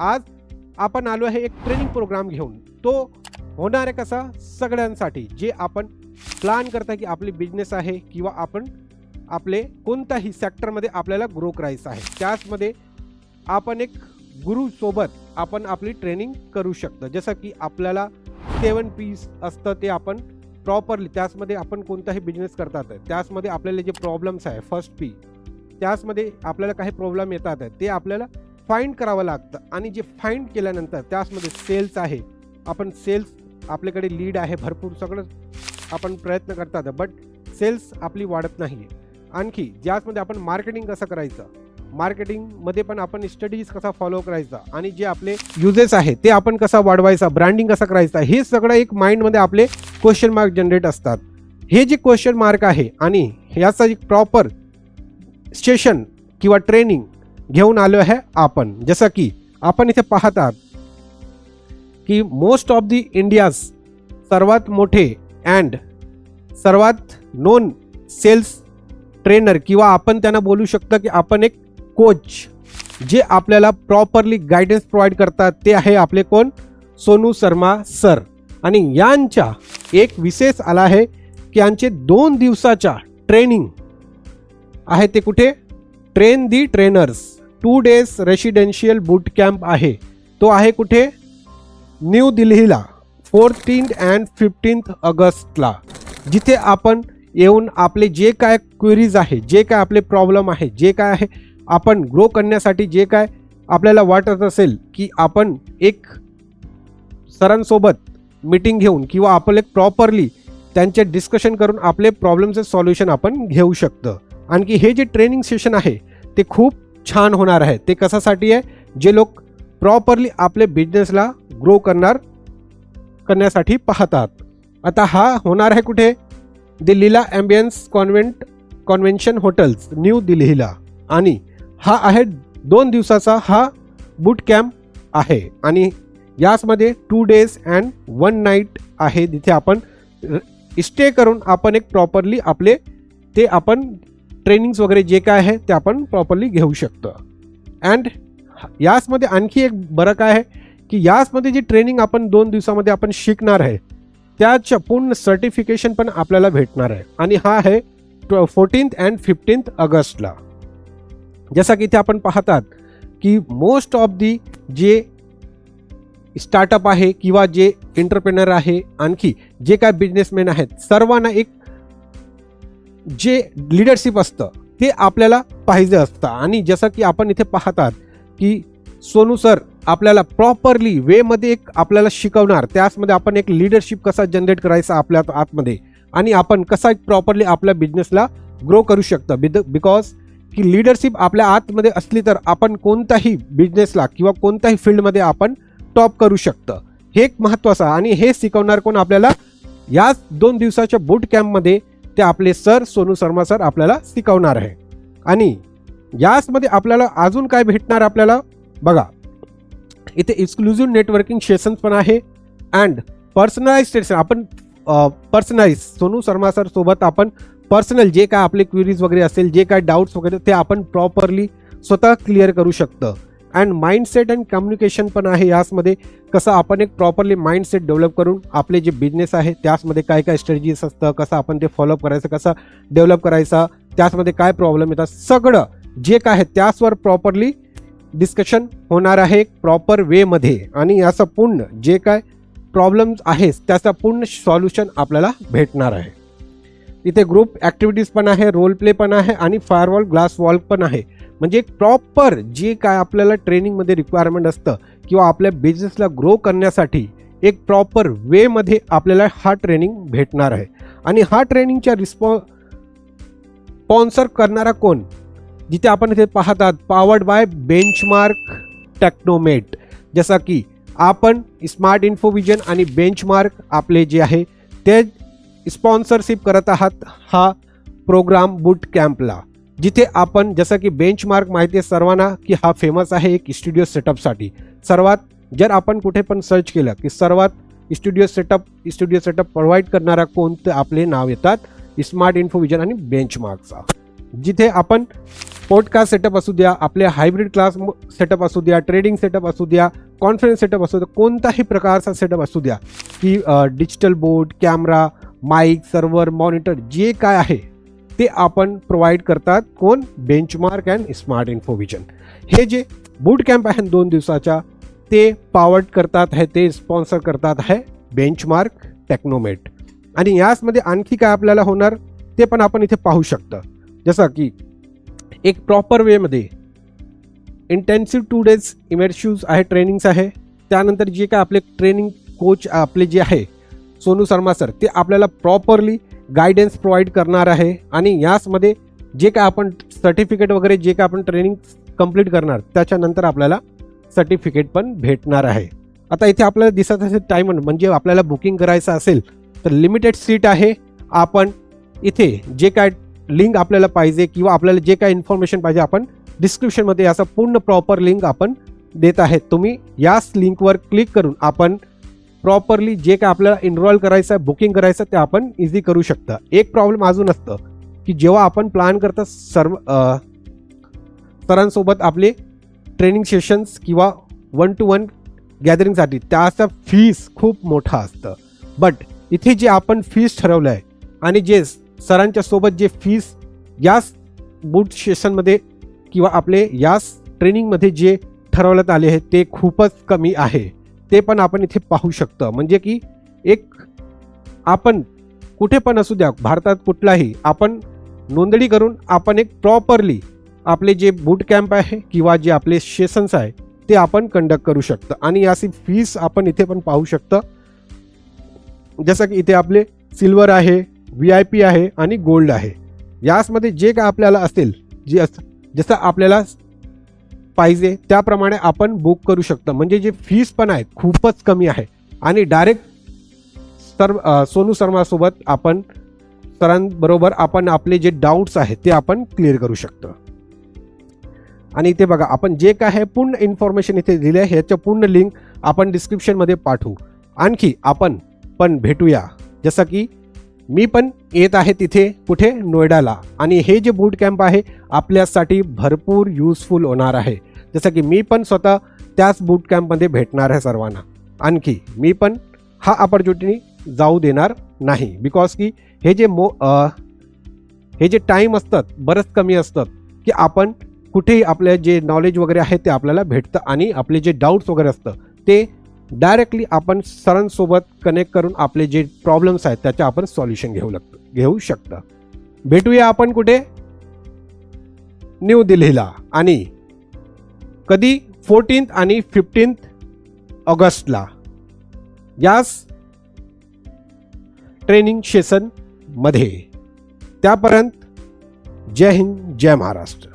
आज आपण आलो आहे एक ट्रेनिंग प्रोग्राम घेऊन. तो होणार आहे कसा? सगळ्यांसाठी. जे आपण प्लॅन करता की आपली बिझनेस आहे किंवा आपण आपले कोणत्याही सेक्टरमध्ये आपल्याला ग्रो करायचं आहे. त्याचमध्ये आपण एक गुरुसोबत आपण आपली ट्रेनिंग करू शकतो. जसं की आपल्याला सेवन पीस असतं ते आपण प्रॉपरली त्याचमध्ये आपण कोणताही बिझनेस करतात. त्याचमध्ये आपल्याला जे प्रॉब्लेम्स आहे फर्स्ट पी त्याचमध्ये आपल्याला काही प्रॉब्लेम येतात ते आपल्याला फाईंड करावं लागतं. आणि जे फाईंड केल्यानंतर त्याचमध्ये सेल्स आहे. आपण सेल्स आपल्याकडे लीड आहे भरपूर सगळं आपण प्रयत्न करतात बट सेल्स आपली वाढत नाही आणखी ज्याचमध्ये आपण मार्केटिंग कसं करायचं? मार्केटिंगमध्ये पण आपण स्टडीज कसा फॉलो करायचा? आणि जे आपले युजेस आहे ते आपण कसा वाढवायचा? ब्रँडिंग कसं करायचा? हे सगळं एक माइंडमध्ये आपले क्वेश्चन मार्क जनरेट असतात. हे जे क्वेश्चन मार्क आहे आणि याचं एक प्रॉपर सेशन किंवा ट्रेनिंग घेऊन आलो आहे आपण. जसं की आपण इथे पाहतात की मोस्ट ऑफ दी इंडियाज सर्वात मोठे अँड सर्वात नोन सेल्स ट्रेनर किंवा आपण त्यांना बोलू शकतो की आपण एक कोच जे आपल्याला प्रॉपरली गायडन्स प्रोव्हाइड करतात ते आहे आपले कोण? सोनू शर्मा सर आणि यांच्या एक विशेष आला आहे की यांचे दोन दिवसाच्या ट्रेनिंग आहे ते कुठे? Train the trainers two days residential boot camp आहे. तो आहे कुठे? न्यू दिल्लीला फोर्टीन्थ अँड फिफ्टीन्थ ऑगस्टला. जिथे आपण येऊन आपले जे काय क्वेरीज आहे जे काय आपले प्रॉब्लेम आहे जे काय आहे आपण ग्रो करण्यासाठी जे काय आपल्याला वाटत असेल की आपण एक सरांसोबत मीटिंग घेऊन किंवा आपण एक प्रॉपरली त्यांचे डिस्कशन करून आपले प्रॉब्लेमचं सॉल्युशन आपण घेऊ शकतो. आणखी हे जे ट्रेनिंग सेशन आहे ते खूप छान होणार आहे. ते कशासाठी आहे? जे लोक प्रॉपरली आपले बिझनेसला ग्रो करणार करण्यासाठी पाहतात. आता हा होणार आहे कुठे? दिल्लीला ambience convent convention hotels new दिल्लीला. आणि हा आहे दोन दिवसाचा हा बूट कॅम्प आहे. आणि याचमध्ये two days and one night आहे. जिथे आपण स्टे करून आपण एक प्रॉपरली आपले ते आपण ट्रेनिंग्स वगैरे जे काय आहे ते आपण प्रॉपरली घेऊ शकतो. अँड याचमध्ये आणखी एक बरं काय आहे की याचमध्ये जी ट्रेनिंग आपण दोन दिवसामध्ये आपण शिकणार आहे त्याचं पूर्ण सर्टिफिकेशन पण आपल्याला भेटणार आहे. आणि हा आहे फोर्टीन्थ अँड फिफ्टीन्थ ऑगस्टला. जसं की इथे आपण पाहतात की मोस्ट ऑफ दी जे स्टार्टअप आहे किंवा जे एंटरप्रेनर आहे आणखी जे काय बिझनेसमॅन आहेत सर्वांना एक जे लिडरशिप असतं ते आपल्याला पाहिजे असतं. आणि जसं की आपण इथे पाहतात की सोनू सर आपल्याला प्रॉपरली वेमध्ये एक आपल्याला शिकवणार. त्याचमध्ये आपण एक लिडरशिप कसा जनरेट करायचा आपल्या आतमध्ये. आणि आपण कसा एक प्रॉपरली आपल्या बिझनेसला ग्रो करू शकतं. बिद बिकॉज की लिडरशिप आपल्या आतमध्ये असली तर आपण कोणत्याही बिझनेसला किंवा कोणत्याही फील्डमध्ये आपण टॉप करू शकतं. हे एक महत्त्वाचं आहे. आणि हे शिकवणार कोण आपल्याला? याच दोन दिवसाच्या बूट कॅम्पमध्ये ते आपले सर सोनू शर्मा सर आपल्याला शिकवणार आहे. आणि याचमध्ये आपल्याला अजून काय भेटणार आपल्याला? बघा इथे एक्सक्लुझिव्ह नेटवर्किंग सेशन्स पण आहे अँड पर्सनलाइज सेशन आपण पर्सनलाइज सोनू शर्मा सर सोबत आपण पर्सनल जे काय आपले क्वेरीज वगैरे असेल जे काय डाऊट्स वगैरे ते आपण प्रॉपरली स्वतः क्लिअर करू शकतं. अँड माइंडसेट अँड कम्युनिकेशन पण आहे याचमध्ये. कसं आपण एक प्रॉपरली माइंडसेट डेव्हलप करून आपले जे बिझनेस आहे त्याचमध्ये काय काय स्ट्रॅटेजीज असतं कसं आपण ते फॉलोअप करायचं कसं डेव्हलप करायचा त्याचमध्ये काय प्रॉब्लेम येतात सगळं जे काय आहे त्याचवर प्रॉपरली डिस्कशन होणार आहे प्रॉपर वेमध्ये आणि याचं पूर्ण जे काय प्रॉब्लेम्स आहेस त्याचं पूर्ण सॉल्युशन आपल्याला भेटणार आहे. इथे ग्रुप ॲक्टिव्हिटीज पण आहे रोल प्ले पण आहे आणि फायरवॉल ग्लास वॉल पण आहे. म्हणजे एक प्रॉपर जे काय आपल्याला ट्रेनिंगमध्ये रिक्वायरमेंट असतं किंवा आपल्या बिझनेसला ग्रो करण्यासाठी एक प्रॉपर वेमध्ये आपल्याला हा ट्रेनिंग भेटणार आहे. आणि हा ट्रेनिंगच्या रिस्पॉ स्पॉन्सर करणारा कोण? जिथे आपण इथे पाहतात पावर्ड बाय बेंचमार्क टेक्नोमेट जसा की आपण स्मार्ट इन्फोविजन आणि बेंचमार्क आपले जे आहे ते स्पॉन्सरशिप करत आहात हा प्रोग्राम बूट कॅम्पला जिथे आपण जसं की बेंचमार्क माहिती आहे सर्वांना की हा फेमस आहे एक स्टुडिओ सेटअपसाठी सर्वात जर आपण कुठे पण सर्च केलं की सर्वात studio setup studio setup provide करणारा कोणते आपले नाव येतात? स्मार्ट इन्फोविजन आणि बेंचमार्कचा जिथे आपण पॉडकास्ट सेटअप असू द्या आपले हायब्रिड क्लास सेटअप असू द्या ट्रेडिंग सेटअप असू द्या कॉन्फरन्स सेटअप असू द्या कोणताही प्रकारचा सेटअप असू द्या की digital board camera mike server monitor जे काय आहे ते आपण प्रोव्हाइड करतात कोण? बेंचमार्क अँड स्मार्ट इन्फोविजन हे जे बूट कॅम्प आहे दोन दिवसाच्या ते पावर्ड करतात आहे ते स्पॉन्सर करतात आहे बेंचमार्क टेक्नोमेट आणि याचमध्ये आणखी काय आपल्याला होणार ते पण आपण इथे पाहू शकतं. जसं की एक प्रॉपर वेमध्ये इंटेन्सिव्ह टू डेज इमर्शिव्ज आहे ट्रेनिंग्स आहे. त्यानंतर जे काय आपले ट्रेनिंग कोच आपले जे आहे सोनू शर्मा सर ते आपल्याला प्रॉपरली गायडन्स प्रोव्हाइड करणार आहे. आणि याचमध्ये जे काय आपण सर्टिफिकेट वगैरे जे काय आपण ट्रेनिंग कंप्लीट करणार त्याच्यानंतर आपल्याला सर्टिफिकेट पण भेटणार आहे. आता इथे आपल्याला दिसत असेल टायमन म्हणजे आपल्याला बुकिंग करायचं असेल तर लिमिटेड सीट आहे. आपण इथे जे काय लिंक आपल्याला पाहिजे किंवा आपल्याला जे काय इन्फॉर्मेशन पाहिजे आपण डिस्क्रिप्शनमध्ये याचा पूर्ण प्रॉपर लिंक आपण देत आहेत तुम्ही याच लिंकवर क्लिक करून आपण प्रॉपरली जे काय आपल्याला इनरॉल करायचं आहे बुकिंग करायचं ते आपण इझी करू शकता. एक प्रॉब्लेम अजून असतं की जेव्हा आपण प्लॅन करता सर्व सरांसोबत आपले ट्रेनिंग सेशन्स किंवा वन टू वन गॅदरिंगसाठी त्याचा फीस खूप मोठा असतं. बट इथे जे आपण फीस ठरवलं आहे आणि जे सरांच्या सोबत जे फीस याच बूट सेशनमध्ये किंवा आपले याच ट्रेनिंगमध्ये जे ठरवण्यात आले आहे ते खूपच कमी आहे. ते पण आपण इथे पाहू शकतं. म्हणजे की एक आपण कुठे पण असू द्या भारतात कुठलाही आपण नोंदणी करून आपण एक प्रॉपरली आपले जे बूट कॅम्प आहे किंवा जे आपले सेशन्स आहे ते आपण कंडक्ट करू शकतो. आणि याची फीस आपण इथे पण पाहू शकतो. जसं की इथे आपले सिल्वर आहे व्ही आय पी आहे आणि गोल्ड आहे. यासमध्ये जे काय आपल्याला असेल जे अस जसं आपल्याला पाहिजे त्याप्रमाणे आपण बुक करू शकतो. म्हणजे जे फीस पण आहे खूपच कमी आहे. आणि डायरेक्ट सर सोनू शर्मासोबत आपण सरांबरोबर आपण आपले जे डाऊट्स आहेत ते आपण क्लिअर करू शकतो. आणि इथे बघा आपण जे काय आहे पूर्ण इन्फॉर्मेशन इथे दिली आहे ह्याच्या पूर्ण लिंक आपण डिस्क्रिप्शनमध्ये पाठवू. आणखी आपण पण भेटूया. जसं की मी पण येत आहे तिथे कुठे? नोएडाला. आणि हे जे बूट कॅम्प आहे आपल्यासाठी भरपूर युजफुल होणार आहे. जसं की मी पण स्वतः त्याच बूट कॅम्पमध्ये भेटणार आहे सर्वांना. आणखी मी पण हा ऑपॉर्च्युनिटी जाऊ देणार नाही. बिकॉज की हे जे मो आ, हे जे टाईम असतात बरंच कमी असतात की आपण कुठेही आपले जे नॉलेज वगैरे आहे ते आपल्याला भेटतं आणि आपले जे डाऊट्स वगैरे असतं ते डायरेक्टली आपण सरांसोबत कनेक्ट करून आपले जे प्रॉब्लेम्स आहेत त्याचे आपण सॉल्युशन घेऊ लागतो घेऊ शकता. भेटूया आपण कुठे? न्यू दिल्लीला आणि कधी फोर्टीन्थ आणि फिफ्टीन्थ ऑगस्टला. याच ट्रेनिंग सेशनमध्ये त्यापर्यंत. जय हिंद जय महाराष्ट्र.